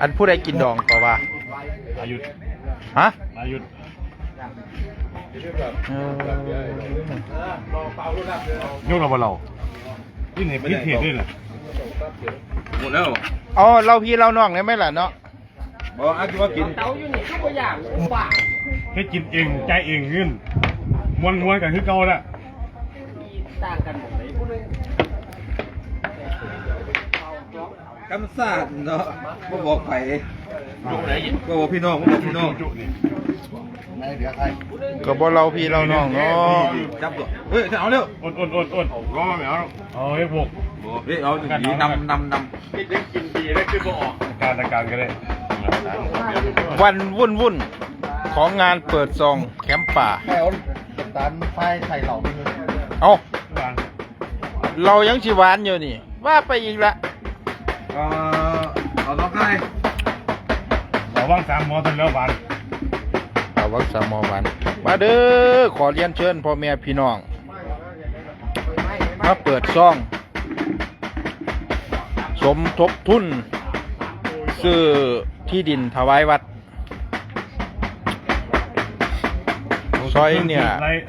อันผู้ใดกินดองก็ว่า อายุฮะ อายุเออยุ่งเราบ่เรายิ่งเห็นพิษเหตุด้วยน่ะหมดแล้วเอาเราพี่เราน้องได้ไหมล่ะเนาะบอกอากิว่ากินให้กินเองใจเองเงินมวนมวนกันคือเก่าละกำซาดเนาะบ่บอกไผก็บอกพี่น้องบ่บอกพี่น้องจุนี่ก็บ่เราพี่เราน้องเนาะจับตัวเฮ้ยเอาเร็วอดอดอดอดรอไม่เอาเอาไอ้พวกเฮ้ยเอาดีนำนำนการตะการก็ได้วันวุ่นวุ่นของงานเปิดซองแคมป์ป่าแค่เอาตานไฟใส่เหล่าไปเลยเอาวางเรายังชิหวานอยู่นี่ ว่าไปอีกละำเอ่อเอาน้องไก่เราว่างสามหมอทันแล้วบานเอาวักสามอวัน มาเด้อขอเรียนเชิญพ่อแม่พี่น้องมาเปิดซอง สมทบทุนซื้อที่ดินถวายวัด ซอยเนี่ย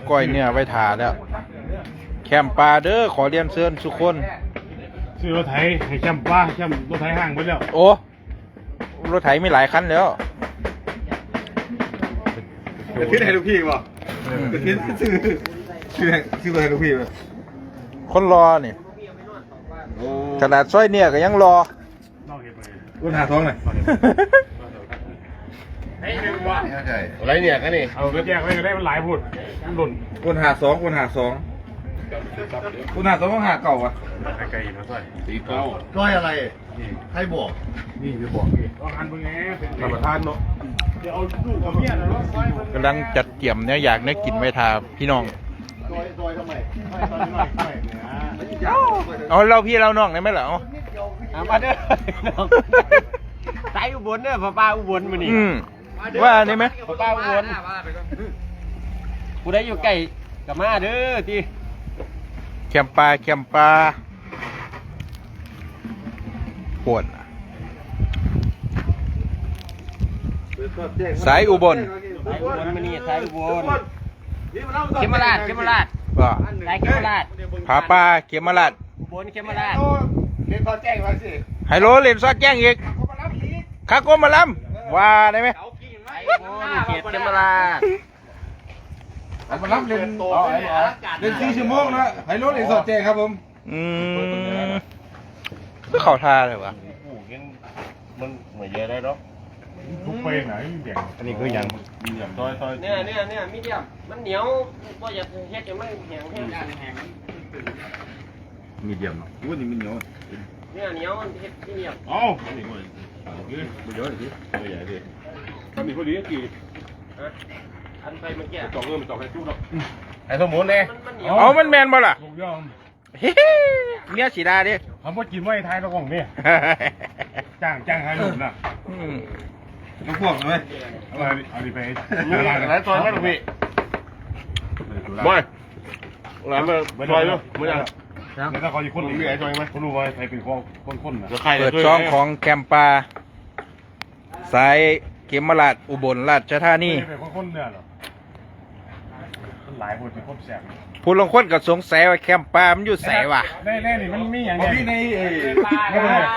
ก้อยเนี่ยไว้ทาแล้ว แคมป์ปลาเด้อขอเรียนเชิญทุกคน ซื้อรถไถให้แชมป์ป้าแชมป์รถไถห้างไปแล้วโอ้ รถไถมีหลายคันแล้ว กระทิ้นให้ลูกพี่บ่กระทิ้นซื้อซื้อซื้อไปให้ลูกพี่บ่คนรอนี่โอ้ขนาดซอยเนี่ยก็ยังรอ นอกเหตุไปคุณหาท้องหน่อยอะไรเนี่ยกันนี่เอารถแยกไว้ก็ได้มันหลายพูดมันหล่นคุณหาสองคุณหาสอง คุณหาสองต้องหาเก่าอะไกลๆนะส่อยตีเก้าก้อยอะไรใครบอกนี่จะบอกนี่ต้องหันเบิ่งแง่เป็นธรรมทานเนาะเดี๋ยวเอาลูกเอาเมียนะรถไฟมันกำลังจัดเตรียมเนี่ยอยากได้กินไว้ทาพี่น้องก้อยก้อยทำไมตอนนี้หน่อยหน่อยเนี่ยเอาเราพี่เราน้องได้ไหมล่ะเอามาเด้อสายอุบลเด้อพ่อป้าอุบลมานี่อืมว่าได้ไหมพ่อป้าอุบลกูได้อยู่ใกล้กับมาเด้อที่ แคมปลาแคมปลาปวดสายอุบลสายอุบลมานี่สายอุบลเขมราชเขมราชก็สายเขมราชผาปลาเขมราชอุบลเขมราชเรียนพอแจ้งมาสิไฮโลเล่นซอดแจ้งอีกคาโกมาลำว่าได้ไหมสายอุบลเขตเขมราชเอามารับเรียนเรียนสี่ชั่วโมงแล้วให้รถเรียนสอดแจ้งครับผมอืมก็เข้าท่าเลยวะมันเหมือนเยอะได้เนาะทุกไปไหนเบี่ยงอันนี้คือยังยังซอยซอยเนี่ยเนี่ยเนี่ยมีเดียมมันเหนียวก็อยากเฮ็ดให้มันแห้งแห้งแห้งมีเดียมเนาะอู้นี่มันเหนียวเนี่ยเหนียวมันเฮ็ดมีเดียมเอ้าอันนี้ก็ไม่เยอะดิไม่ใหญ่ดิถ้ามีพอดีก็กี่ฮะ อันไปเมื่อกี้จอกเงินจอกให้จุ๊บเนาะไอ้สมุนเนี่ยมันมันเหนียวเอามันแมนบ่ล่ะลูกยอมเฮ้เมียสีดาดิคำว่ากินไว้ไทยแล้วของเนี่ยจ้างจ้างให้ลูกนะอืมลูกพวกเลยเอาไปเอาไปแล้วซอยมาลูกพี่บอยหลานมาซอยด้วยไม่ได้แล้วถ้าเขาอยู่คนหนึ่งไอ้ซอยไหมเขารู้ว่าใครเป็นคนคนคนนะเปิดช่องของแคมปาสายเขมราชอุบลราชธานีเป็นคนคนเนี่ยหรอ หลายคนเป็นคนแสบผู้ลงคนก็สงสัยว่าแคมปามันอยู่ใสวะแน่แน่นี่มันมีอย่างของเนี้พี่ในเอ่อ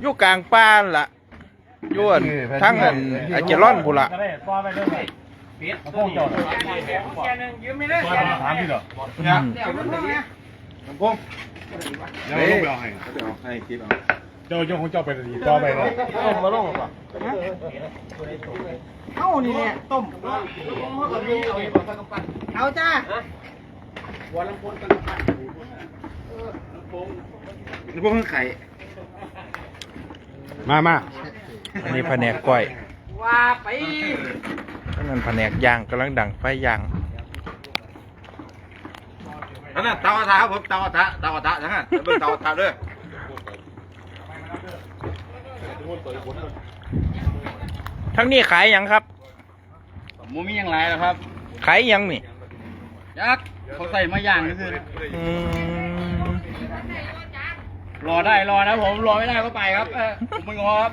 อยู่กลางป่านล่ะอยู่อั่นทั้งอันไอเจรอนพูนละก็ได้ป้าไปเรื่อยพวกเจ้าถามพี่เหรอเนี่ยผมพงเดี๋ยวลูกไปเอาให้ให้คลิปเอาเจ้าโยงของเจ้าไปดีต่อไปเลยมาลงก่อ เอ้านี่เนี่ยต้มเอาจ้าหัวลำพนกันลำพงไข่มามาอันนี้แผนกก้อยว่าไปนั่นแผนกยางกำลังดังไฟยางนั่นเตาตาครับผมเตาตาเตาตาทั้งนั้นเบิ่งเตาตาด้วยทั้งนี้ขายยังครับ หมูมีอย่างไรล่ะครับขายหยังนี่ยักษ์เขาใส่มาอย่างก็คืออืมรอได้รอนะผมรอไม่ได้ก็ไปครับเออผมไม่งอครับ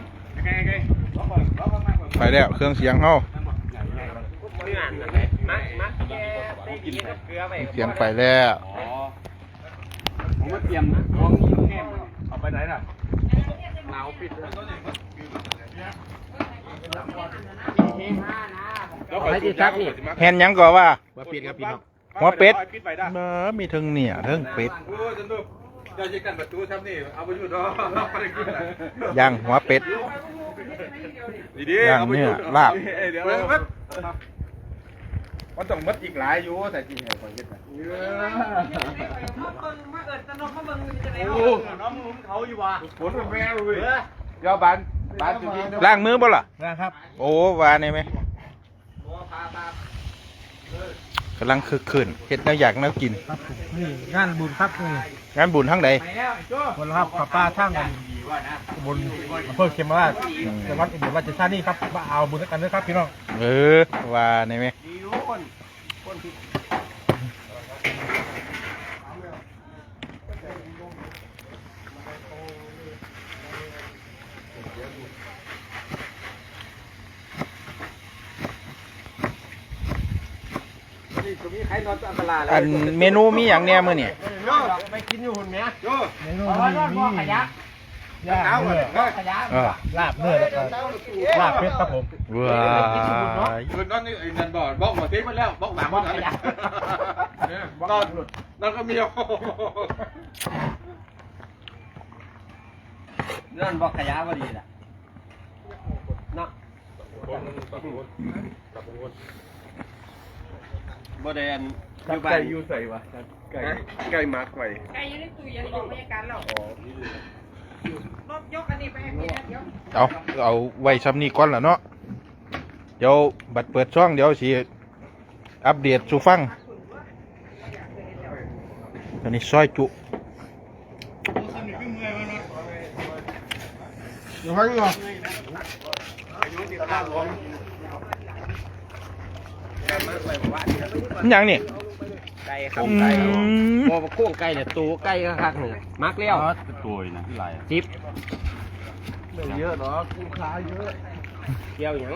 ไปแล้วเครื่องเสียงเฮาเลื่อนมักมักแกได้กินเกลือไปเสียงไปแล้วผมมาเตรียมของนี้แก้มเอาไปไหนล่ะหนาวปิด ให้ดีครับนี่แฮนหยังก่อว่ามาปิดครับพี่น้องหัวเป็ดเบอมีเทั้งเนี่ยเทั้งเป็ดโอ้จนดูเจ้าจะกันประตูทำนี่เอาไปอยู่เนาะไปกินอะไรย่างหัวเป็ด ดีๆย่างเอาไปเนื้ออยู่ลาบเดี๋ยวมันมันต้องมัดอีกหลายอยู่แต่จริงเหรอคนคิดนะโอ้น้องลุงเขาอยู่ว่ะ ผลมันแม่เลยเดี๋ยวบาน บานจริงๆล้างมือบ่ล่ะ นะครับโอ้วานี่ไหมกำลังคึกคืนเฮ็ดแนวอยากแนวกินนี่งานบุญครับนี่งานบุญทั้งใดคนครับป้าป้าทั้งบนอำเภอเขมราชจังหวัดอุบลราชธานีครับมาเอาบุญด้วยกันด้วยครับพี่น้องเออว่านี่ไหม มีใครน อนอันตรายอันเมนูมีอย่างเนี้ยมื้อนี่ไปกินอยู่หุ่นเนี้ยโย่เมนูมีขยะย่างเนื้อขยะเออลาบเนื้อแล้วก็ลาบเป็ดครับผมว้ายคืนนั้นนี่ไอ้นั่นบอกบอกหมดทิ้งไปแล้วบอกหลังหมดแล้วนอนนอนก็มีนั่นบอกขยะพอดีแหละเนาะ บ่ได้อันอยู่บ้านอยู่ใส่วะไก่ไก่มาร์กไว้ไก่อยู่ในตู้เย็นอยู่บรรยากาศแล้วรถยกอันนี้ไปให้พี่นะเดี๋ยวเอาเอาไว้ซ้ำนี้ก่อนล่ะเนาะเดี๋ยวบัดเปิดช่องเดี๋ยวสิอัปเดตสู่ฟังตอนนี้ซอยจุอยู่ข้างนอก มันหยังนี่ไก่ครับอืไก่มบ่บ่โค้งไก่เนี่ยตัวไก่คักๆนี่มักแล้วตัวนะที่ไรจิบเยอะเนาะกุ้งขาเยอะเกี่ยวหยัง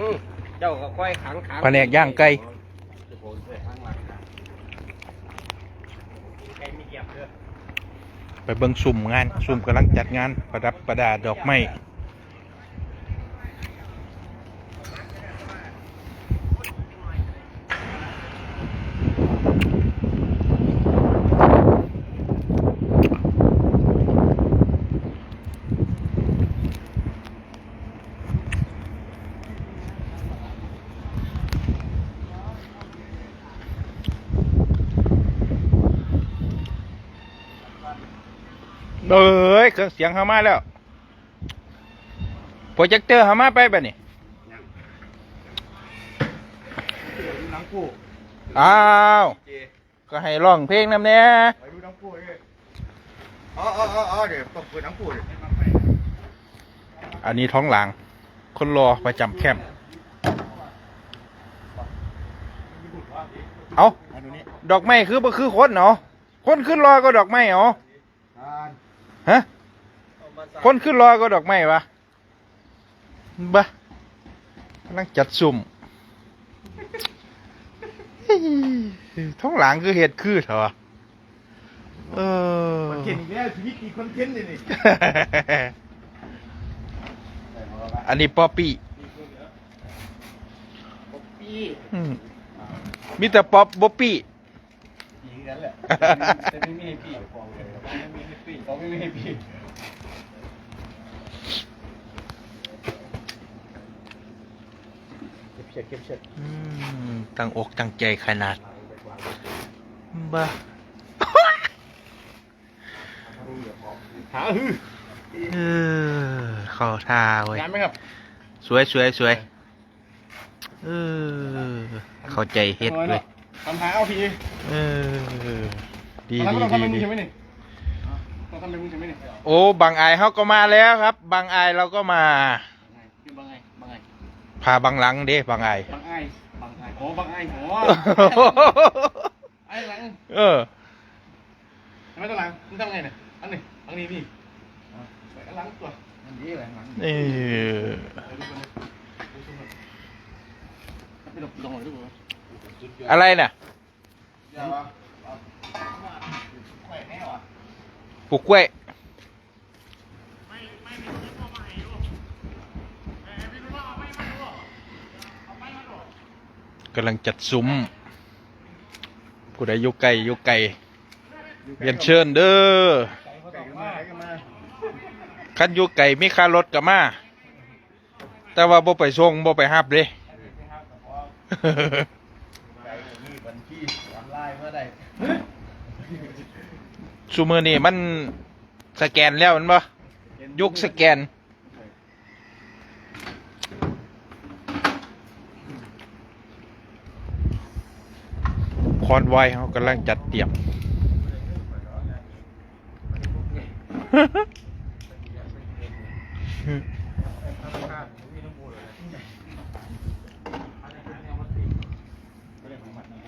เจ้าก็ค่อยขังขังแผนกย่างไก่ไก่มีเกียบเด้อ ไปเบิ่งสุ่มงาน สุ่มกำลังจัดงานประดับประดาดอกไม้ เอ้ยเครื่องเสียงเข้ามาแล้วโปรเจคเตอร์เข้ามาไปแบบนี้อ้าวก็ให้ร้องเพลงนำแน่ไปดูน้ำปูดิอ๋ออ๋ออ๋ออ๋อเดี๋ยวต้องเปิดน้ำปูดิอันนี้ท้องหลัง คนรอประจำแคมป์เอาดอกไม้คือบ่คือคนเนาะคนขึ้นรอก็ดอกไม้เนาะการ ฮะ คนขึ้นรอก็ดอกไม้วะบะกำลังจัดสุ่มเฮ้ยท้องหลังคือเห็ดคือเถอะเออเก่งอีกแล้วชีวิตมีคอนเทนต์เลยนี่อันนี้ป๊อปปี้อืมมีแต่ป๊อปบ๊อปปี้อย่างนั้นแหละแต่ไม่มีให้พี่ ของไม่มีให้พี่ของไม่มีให้พี่เก็บเช็ดเก็บเช็ดอืมตั้งอกตั้งใจขนาดบ้าหาฮือเออเข้าท่าเว้ยงานไหมครับ สวยสวยสวยเออเข้าใจเฮ็ดเลยทำหาเอาพีเออดีตอนนั้นดีก็ต้องดี ทำเป็นมึงดีใช่ไหมนี่ต้องทำเป็นมึงใช่ไหมนี่โอ้บางอายเขาก็มาแล้วครับ บางอายเราก็มาคือบางไงบางไงพาบางหลังเด้บางอายบางไอ้บางไอ้โอ้บางไอ้โอ้ไอ้หลังเออ ทำไมต้องหลังมึงทำไงเนี่ยอันนี้อันนี้นี่นี่อะไรน่ะ ปลูกกล้วยกำลังจัดซุ้มผู้ใดอยู่ไกลอยู่ไกลเรียนเชิญเด้อคันยู่ไกลมีค่ารถกับมา แต่ว่าบ่ไปส่งบ่ไปฮับเลยบัญชีออนไลน์เมื่อใด ซูมือนี่มันสแกนแล้วมันบ่ยุคสแกน คอนไวเขากำลังจัดเตรียม